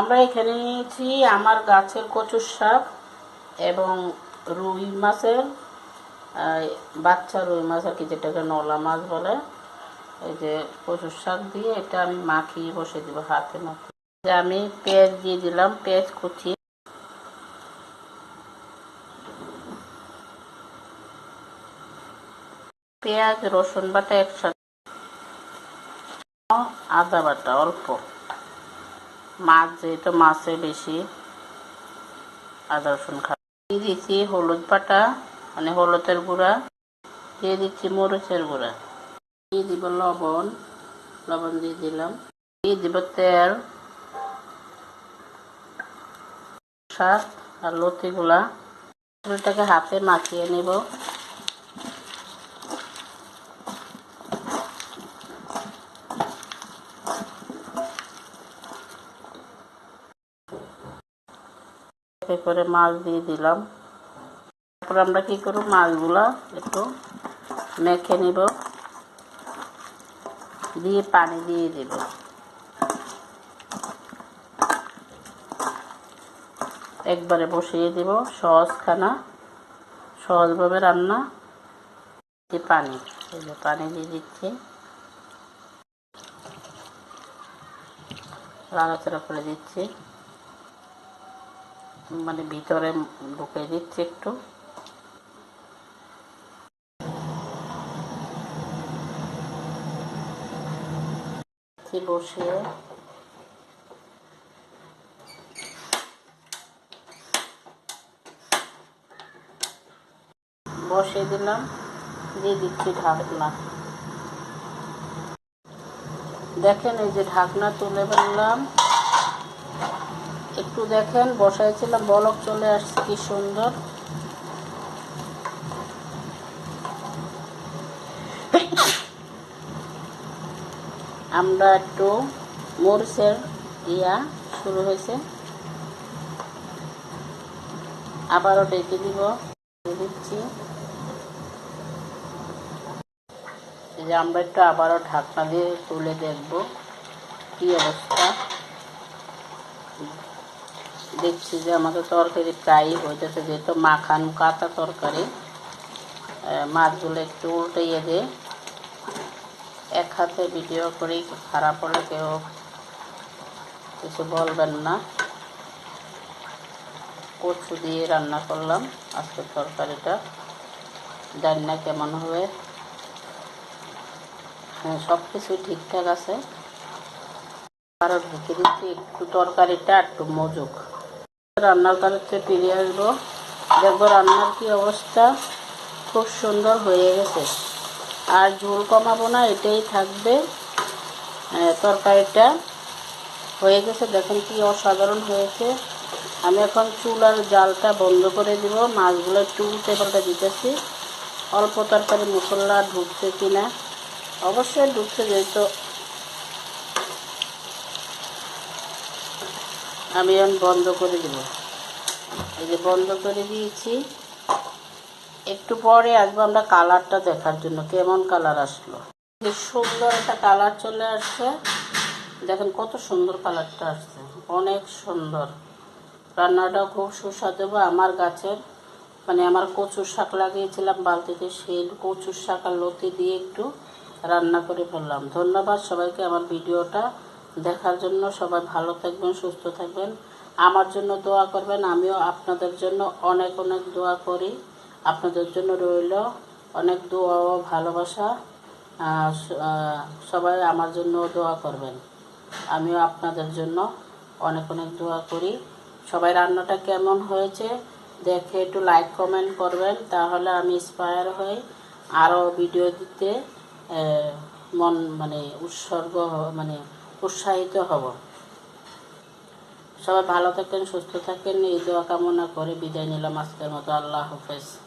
আমরা এখানে নিয়েছি আমার গাছের কচুর শাক এবং রুই মাছের বাচ্চা রুই মাছ আর কি যেটাকে নলা মাছ বলে। এই যে কচুর শাক দিয়ে এটা আমি মাখিয়ে বসে দিব হাতে মাখিয়ে যে আমি পেঁয়াজ দিয়ে দিলাম, পেঁয়াজ কুচি। পেঁয়াজ, রসুন বাটা একসাথে। আদা বাটা, অল্প। মাছ যেহেতু মাছে বেশি আদা রসুন খা দিয়ে দিচ্ছি হলুদ বাটা মানে হলুদের গুঁড়া। দিয়ে দিচ্ছি মরিচের গুঁড়া। দিয়ে দিব লবণ লবণ দিয়ে দিলাম। দিয়ে দিব তেল শাক আর লতিগুলা। এটাকে হাতে মাখিয়ে নিব। করে মাছ দিয়ে দিলাম। তারপর আমরা কি করব? মাছগুলা একটু মেখে নিব। দিয়ে পানি দিয়ে দেব। একবারে বসিয়ে দেব সহজ খানা সহজভাবে রান্না। পানি যে পানি দিয়ে দিচ্ছি। লাড়াচাড়া করে দিচ্ছি। মানে ভিতরে ঢুকে দিচ্ছি একটু। বসিয়ে? বসিয়ে দিলাম, দিয়ে দিচ্ছি ঢাকনা। দেখেন এই যে ঢাকনা তুলে ফেললাম। একটু দেখেন, বসাইছিলাম, বলক চলে আসছে, কি সুন্দর। আমরা একটু মরিচের ইয়া শুরু হয়েছে। আবারও ডেকে দিব, দিচ্ছি। যে আমরা একটু আবারও ঢাকনা দিয়ে তুলে দেখব কি অবস্থা। দেখছি যে আমাদের তরকারি প্রায়ই হইতেছে, যেহেতু মাখান কাঁচা তরকারি মাছগুলো একটু উল্টাইয়ে দিয়ে এক হাতে ভিডিও করেই খারাপ হলে কেউ কিছু বলবেন না। কচু দিয়ে রান্না করলাম আজকে তরকারিটা। জানি না কেমন হবে। হ্যাঁ সব কিছুই ঠিকঠাক আছে। আরও ঢেকে দিচ্ছি, একটু তরকারিটা, একটু মজুক। রান্নার কাজে ফিরে আসব। দেখব রান্নার কি অবস্থা। খুব সুন্দর হয়ে গেছে। আর ঝোল কমাবো না, এটাই থাকবে। তরকারিটা হয়ে গেছে। দেখেন কি অসাধারণ হয়েছে। আমি এখন চুলার জালটা বন্ধ করে দিব। মাছগুলো একটু উল্টে পাল্টে দিতেছি। অল্প তরকারি মশলা ঢুকছে কিনা। অবশ্যই ঢুকছে, যেহেতু আমি এখন বন্ধ করে দিব। এই যে বন্ধ করে দিয়েছি। একটু পরে আসব আমরা কালারটা দেখার জন্য, কেমন কালার আসলো। সুন্দর একটা কালার চলে আসছে। দেখেন কত সুন্দর কালারটা আসছে, অনেক সুন্দর। রান্নাটাও খুব সুস্বাদু, আমার গাছের মানে আমার কচুর শাক লাগিয়েছিলাম বালতিতে, সেই কচুর শাক আর লতি দিয়ে একটু রান্না করে ফেললাম। ধন্যবাদ সবাইকে আমার ভিডিওটা। দেখার জন্য সবাই ভালো থাকবেন, সুস্থ থাকবেন। আমার জন্য দোয়া করবেন, আমিও আপনাদের জন্য অনেক অনেক দোয়া করি। আপনাদের জন্য রইল অনেক দোয়া ও ভালোবাসা। সবাই আমার জন্য দোয়া করবেন। আমিও আপনাদের জন্য অনেক অনেক দোয়া করি। সবাই রান্নাটা কেমন হয়েছে দেখে একটু লাইক কমেন্ট করবেন, তাহলে আমি ইন্সপায়ার হই। আরও ভিডিও দিতে মন মানে উৎসর্গ মানে উৎসাহিত হব। সবাই ভালো থাকেন, সুস্থ থাকেন, এই দোয়া কামনা করে বিদায় নিলাম আজকের মতো। আল্লাহ হাফেজ।